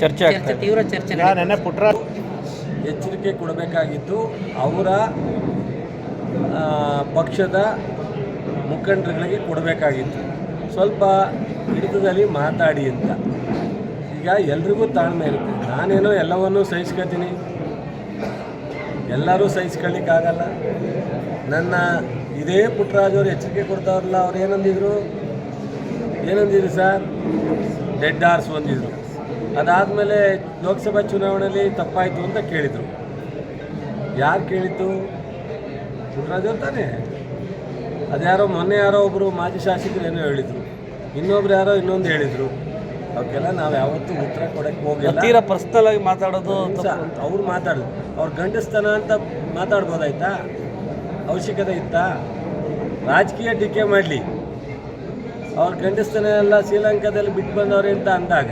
ಚರ್ಚೆ ತೀವ್ರ ಚರ್ಚೆ ನೆನ್ನೆ ಪುಟ್ರ ಎಚ್ಚರಿಕೆ ಕೊಡಬೇಕಾಗಿತ್ತು ಅವರ ಪಕ್ಷದ ಮುಖಂಡರುಗಳಿಗೆ ಕೊಡಬೇಕಾಗಿತ್ತು. ಸ್ವಲ್ಪ ಹಿಡಿತದಲ್ಲಿ ಮಾತಾಡಿ ಅಂತ. ಈಗ ಎಲ್ರಿಗೂ ತಾಳ್ಮೆ ಇರುತ್ತೆ. ನಾನೇನೋ ಎಲ್ಲವನ್ನೂ ಸಹಿಸ್ಕೊತೀನಿ. ಎಲ್ಲರೂ ಸಹಿಸ್ಕೊಳ್ಳಿಕ್ಕಾಗಲ್ಲ. ನನ್ನ ಇದೇ ಪುಟ್ಟರಾಜ್ ಅವರು ಎಚ್ಚರಿಕೆ ಕೊಡ್ತಾವ್ರಲ್ಲ ಅವ್ರು ಏನಂದಿದ್ರು? ಏನಂದಿದ್ರು ಸರ್? ಡೆಡ್ ಆರ್ಸ್ ಒಂದಿದ್ರು ಅದಾದಮೇಲೆ ಲೋಕಸಭಾ ಚುನಾವಣೆಯಲ್ಲಿ ತಪ್ಪಾಯಿತು ಅಂತ ಕೇಳಿದರು. ಯಾರು ಕೇಳಿದ್ದು? ಪುಟ್ಟರಾಜ್ ಅವ್ರು ತಾನೇ ಅದ್ಯಾರೋ ಮೊನ್ನೆ ಯಾರೋ ಒಬ್ಬರು ಮಾಜಿ ಶಾಸಕರು ಏನೋ ಹೇಳಿದರು. ಇನ್ನೊಬ್ರು ಯಾರೋ ಇನ್ನೊಂದು ಹೇಳಿದರು. ಅವಕ್ಕೆಲ್ಲ ನಾವು ಯಾವತ್ತೂ ಉತ್ತರ ಕೊಡೋಕ್ಕೆ ಹೋಗಿಲ್ಲ. ತೀರಾ ಪರ್ಸ್ನಲ್ ಆಗಿ ಮಾತಾಡೋದು ಅವ್ರು ಮಾತಾಡೋದು ಅವ್ರು ಗಂಡಸ್ತನ ಅಂತ ಮಾತಾಡ್ಬೋದಾಯ್ತಾ? ಅವಶ್ಯಕತೆ ಇತ್ತಾ? ರಾಜಕೀಯ ಟೀಕೆ ಮಾಡಲಿ. ಅವ್ರ ಗಂಡಸ್ತನ ಎಲ್ಲ ಶ್ರೀಲಂಕಾದಲ್ಲಿ ಬಿಟ್ಟು ಬಂದವ್ರೆ ಅಂತ ಅಂದಾಗ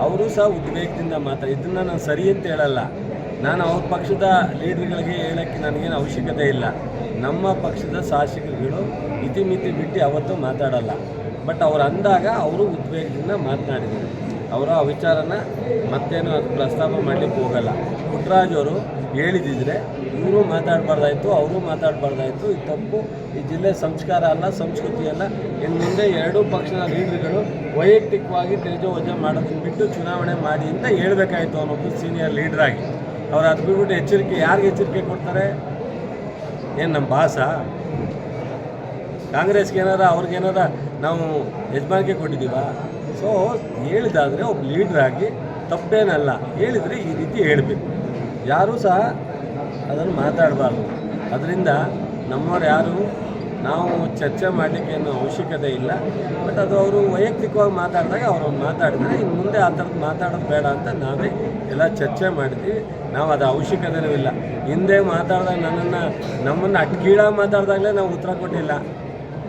ಅವರು ಸಹ ಉದ್ವೇಗದಿಂದ ಮಾತಾಡಿ ಇದನ್ನು ನಾನು ಸರಿ ಅಂತ ಹೇಳಲ್ಲ. ನಾನು ಅವ್ರ ಪಕ್ಷದ ಲೀಡರ್ಗಳಿಗೆ ಹೇಳೋಕ್ಕೆ ನನಗೇನು ಅವಶ್ಯಕತೆ ಇಲ್ಲ. ನಮ್ಮ ಪಕ್ಷದ ಶಾಸಕರುಗಳು ಇತಿಮಿತಿ ಬಿಟ್ಟು ಅವತ್ತು ಮಾತಾಡಲ್ಲ. ಬಟ್ ಅವ್ರು ಅಂದಾಗ ಅವರು ಉದ್ವೇಗದಿಂದ ಮಾತನಾಡಿದರು. ಅವರ ವಿಚಾರನ ಮತ್ತೇನು ಪ್ರಸ್ತಾಪ ಮಾಡಲಿಕ್ಕೆ ಹೋಗಲ್ಲ. ಪುಟ್ಟರಾಜ್ ಅವರು ಹೇಳಿದಿದ್ರೆ ಇವರು ಮಾತಾಡಬಾರ್ದಾಯ್ತು, ಅವರು ಮಾತಾಡಬಾರ್ದಾಯ್ತು, ಈ ತಪ್ಪು ಈ ಜಿಲ್ಲೆ ಸಂಸ್ಕಾರ ಅಲ್ಲ, ಸಂಸ್ಕೃತಿ ಅಲ್ಲ. ಇನ್ನು ಮುಂದೆ ಎರಡೂ ಪಕ್ಷದ ಲೀಡರ್ಗಳು ವೈಯಕ್ತಿಕವಾಗಿ ತೇಜೋವಜ ಮಾಡೋದನ್ನು ಬಿಟ್ಟು ಚುನಾವಣೆ ಮಾಡಿ ಅಂತ ಹೇಳಬೇಕಾಯ್ತು ಅವನೊಬ್ಬರು ಸೀನಿಯರ್ ಲೀಡ್ರಾಗಿ ಅವ್ರು ಅದು ಬಿಟ್ಬಿಟ್ಟು ಎಚ್ಚರಿಕೆ, ಯಾರಿಗೆ ಎಚ್ಚರಿಕೆ ಕೊಡ್ತಾರೆ? ಏನು ನಮ್ಮ ಬಾಸ? ಕಾಂಗ್ರೆಸ್ಗೆ ಏನಾರ ಅವ್ರಿಗೇನಾರ ನಾವು ಯಜಮಾನಿಕೆ ಕೊಟ್ಟಿದ್ದೀವ? ಸೊ ಹೇಳಿದಾದರೆ ಒಬ್ಬ ಲೀಡ್ರಾಗಿ ತಪ್ಪೇನಲ್ಲ. ಹೇಳಿದರೆ ಈ ರೀತಿ ಹೇಳಬೇಕು. ಯಾರೂ ಸಹ ಅದನ್ನು ಮಾತಾಡಬಾರ್ದು. ಅದರಿಂದ ನಮ್ಮವ್ರು ಯಾರು, ನಾವು ಚರ್ಚೆ ಮಾಡಲಿಕ್ಕೆ ಏನು ಅವಶ್ಯಕತೆ ಇಲ್ಲ. ಬಟ್ ಅದು ಅವರು ವೈಯಕ್ತಿಕವಾಗಿ ಮಾತಾಡಿದಾಗ ಅವರು ಮಾತಾಡಿದ್ರೆ ಇನ್ನು ಮುಂದೆ ಆ ಥರದ್ದು ಮಾತಾಡೋದು ಬೇಡ ಅಂತ ನಾವೇ ಎಲ್ಲ ಚರ್ಚೆ ಮಾಡಿದ್ವಿ. ನಾವು ಅದು ಅವಶ್ಯಕತೆನೂ ಇಲ್ಲ. ಹಿಂದೆ ಮಾತಾಡಿದಾಗ ನನ್ನನ್ನು, ನಮ್ಮನ್ನು ಅಟ್ಕೀಳಾಗಿ ಮಾತಾಡಿದಾಗಲೇ ನಾವು ಉತ್ತರ ಕೊಟ್ಟಿಲ್ಲ.